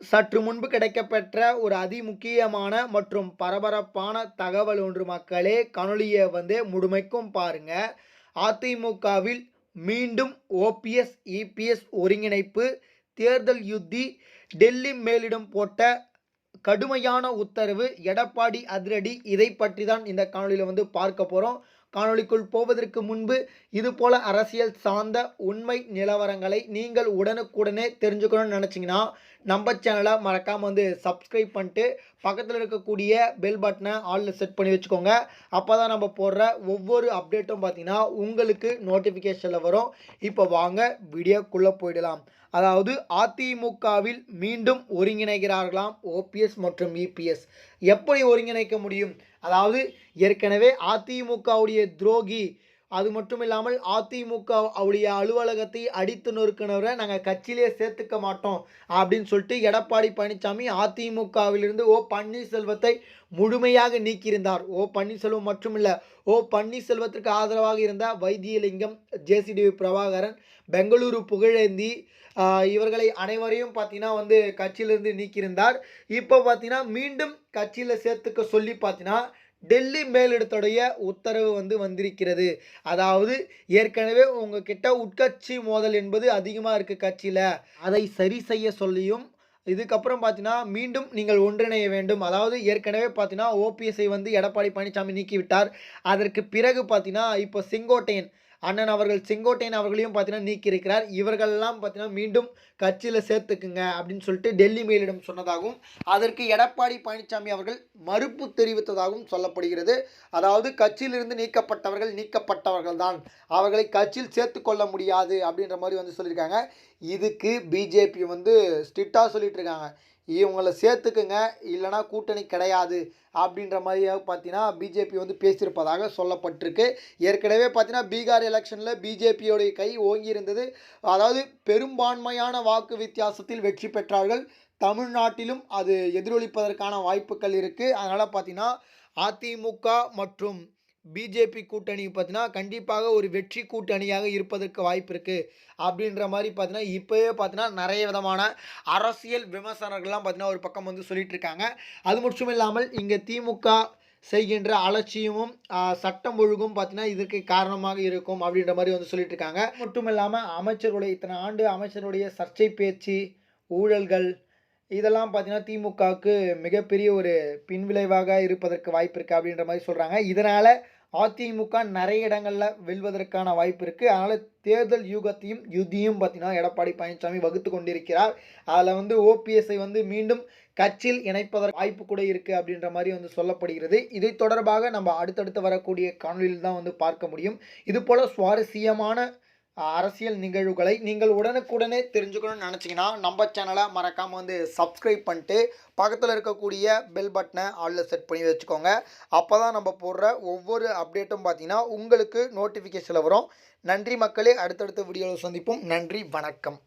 சற்று முன்பு கிடைக்கப்பெற்ற ஒரு அதிமுக்கியமான மற்றும் பரபரப்பான தகவல் ஒன்று மக்களே கணொலியை வந்து முழுமைக்கும் பாருங்க. அதிமுகவில் மீண்டும் ஓபிஎஸ் இபிஎஸ் ஒருங்கிணைப்பு தேர்தல் யுத்தி டெல்லி மேலிடம் போட்ட கடுமையான உத்தரவு எடப்பாடி அதிரடி இதை பற்றி தான் இந்த காணொலியில் வந்து பார்க்க போகிறோம் காணொளிக்குள் போவதற்கு முன்பு இது போல அரசியல் சார்ந்த உண்மை நிலவரங்களை நீங்கள் உடனுக்குடனே தெரிஞ்சுக்கணும்னு நினச்சிங்கன்னா நம்ம சேனலை மறக்காமல் வந்து சப்ஸ்கிரைப் பண்ணிட்டு பக்கத்தில் இருக்கக்கூடிய பெல் பட்டனை ஆளில் செட் பண்ணி வச்சுக்கோங்க. அப்போ தான் நம்ம போடுற ஒவ்வொரு அப்டேட்டும் பார்த்தீங்கன்னா உங்களுக்கு நோட்டிஃபிகேஷனில் வரும். இப்போ வாங்க வீடியோக்குள்ளே போயிடலாம். அதாவது அதிமுகவில் மீண்டும் ஒருங்கிணைகிறார்களாம் ஓபிஎஸ் மற்றும் இபிஎஸ் எப்படி ஒருங்கிணைக்க முடியும்? அதாவது ஏற்கனவே அதிமுகவுடைய துரோகி அது மட்டும் இல்லாமல் அதிமுக அவருடைய அலுவலகத்தை அடித்து நொறுக்கினவரை நாங்கள் கட்சியிலே சேர்த்துக்க மாட்டோம் அப்படின்னு சொல்லிட்டு எடப்பாடி பழனிசாமி அதிமுகவிலிருந்து ஓ பன்னீர்செல்வத்தை முழுமையாக நீக்கியிருந்தார். ஓ பன்னீர்செல்வம் மட்டும் இல்லை ஓ பன்னீர்செல்வத்திற்கு ஆதரவாக இருந்த வைத்தியலிங்கம் ஜேசிடிவி பிரபாகரன் பெங்களூரு புகழேந்தி இவர்களை அனைவரையும் பார்த்தீங்கன்னா வந்து கட்சியிலிருந்து நீக்கியிருந்தார். இப்போ பார்த்தீங்கன்னா மீண்டும் கட்சியில் சேர்த்துக்க சொல்லி பார்த்தீங்கன்னா டெல்லி மேலிடத்துடைய உத்தரவு வந்து வந்திருக்கிறது. அதாவது ஏற்கனவே உங்ககிட்ட உட்கட்சி மோதல் என்பது அதிகமாக இருக்குது கட்சியில். அதை சரி செய்ய சொல்லியும் இதுக்கப்புறம் பார்த்தீங்கன்னா மீண்டும் நீங்கள் ஒன்றிணைய வேண்டும். அதாவது ஏற்கனவே பார்த்தீங்கன்னா ஓபிஎஸ்ஐ வந்து எடப்பாடி பழனிசாமி நீக்கிவிட்டார். அதற்கு பிறகு பார்த்தீங்கன்னா இப்போ செங்கோட்டையன் அண்ணன் அவர்கள் செங்கோட்டையன் அவர்களையும் பார்த்தீங்கன்னா நீக்கியிருக்கிறார். இவர்கள்லாம் பார்த்தீங்கன்னா மீண்டும் கட்சியில் சேர்த்துக்குங்க அப்படின்னு சொல்லிட்டு டெல்லி மேலிடம் சொன்னதாகவும் அதற்கு எடப்பாடி பழனிசாமி அவர்கள் மறுப்பு தெரிவித்ததாகவும் சொல்லப்படுகிறது. அதாவது கட்சியிலிருந்து நீக்கப்பட்டவர்கள் நீக்கப்பட்டவர்கள் தான் அவர்களை கட்சியில் சேர்த்து கொள்ள முடியாது அப்படின்ற மாதிரி வந்து சொல்லியிருக்காங்க. இதுக்கு பிஜேபி வந்து ஸ்ட்ரிக்டாக சொல்லிட்டு இருக்காங்க. இவங்களை சேர்த்துக்குங்க இல்லைனா கூட்டணி கிடையாது அப்படின்ற மாதிரியாக பார்த்தீங்கன்னா பிஜேபி வந்து பேசியிருப்பதாக சொல்லப்பட்டிருக்கு. ஏற்கனவே பார்த்தீங்கன்னா பீகார் எலெக்ஷனில் பிஜேபியோடைய கை ஓங்கி இருந்தது அதாவது பெரும்பான்மையான வாக்கு வித்தியாசத்தில் வெற்றி பெற்றார்கள். தமிழ்நாட்டிலும் அது எதிரொலிப்பதற்கான வாய்ப்புகள் இருக்குது அதனால் பார்த்தீங்கன்னா அதிமுக மற்றும் பிஜேபி கூட்டணி பார்த்தீங்கன்னா கண்டிப்பாக ஒரு வெற்றி கூட்டணியாக இருப்பதற்கு வாய்ப்பு இருக்குது அப்படின்ற மாதிரி பார்த்தீங்கன்னா இப்போயே பார்த்தீங்கன்னா நிறைய விதமான அரசியல் விமர்சனர்கள்லாம் பார்த்தீங்கன்னா ஒரு பக்கம் வந்து சொல்லிட்டு இருக்காங்க. அது மட்டும் இல்லாமல் இங்கே திமுக செய்கின்ற அலட்சியமும் சட்டம் ஒழுங்கும் பார்த்தீங்கன்னா இதற்கு காரணமாக இருக்கும் அப்படின்ற மாதிரி வந்து சொல்லிட்டு இருக்காங்க. மட்டும் இல்லாமல் அமைச்சருடைய இத்தனை ஆண்டு அமைச்சருடைய சர்ச்சை பேச்சு ஊழல்கள் இதெல்லாம் பார்த்தீங்கன்னா திமுகவுக்கு மிகப்பெரிய ஒரு பின்விளைவாக இருப்பதற்கு வாய்ப்பு இருக்குது அப்படின்ற மாதிரி சொல்கிறாங்க இதனால் அதிமுக நிறைய இடங்களில் வெல்வதற்கான வாய்ப்பு இருக்குது அதனால் தேர்தல் யூகத்தையும் யுத்தியும் பார்த்தீங்கன்னா எடப்பாடி பழனிசாமி வகுத்து கொண்டிருக்கிறார். அதில் வந்து ஓபிஎஸ்ஐ வந்து மீண்டும் கட்சியில் இணைப்பதற்கு வாய்ப்பு கூட இருக்குது அப்படின்ற மாதிரி வந்து சொல்லப்படுகிறது. இது தொடர்பாக நம்ம அடுத்தடுத்து வரக்கூடிய காணொலியில் தான் வந்து பார்க்க முடியும். இது போல் சுவாரஸ்யமான அரசியல் நிகழ்வுகளை நீங்கள் உடனுக்குடனே தெரிஞ்சுக்கணும்னு நினச்சிங்கன்னா நம்ம சேனலை மறக்காமல் வந்து சப்ஸ்கிரைப் பண்ணிட்டு பக்கத்தில் இருக்கக்கூடிய பெல் பட்டனை ஆளில் செட் பண்ணி வச்சுக்கோங்க. அப்போ தான் நம்ம போடுற ஒவ்வொரு அப்டேட்டும் பார்த்தீங்கன்னா உங்களுக்கு நோட்டிஃபிகேஷனில் வரும். நன்றி மக்களே அடுத்தடுத்த வீடியோவில் சந்திப்போம். நன்றி வணக்கம்.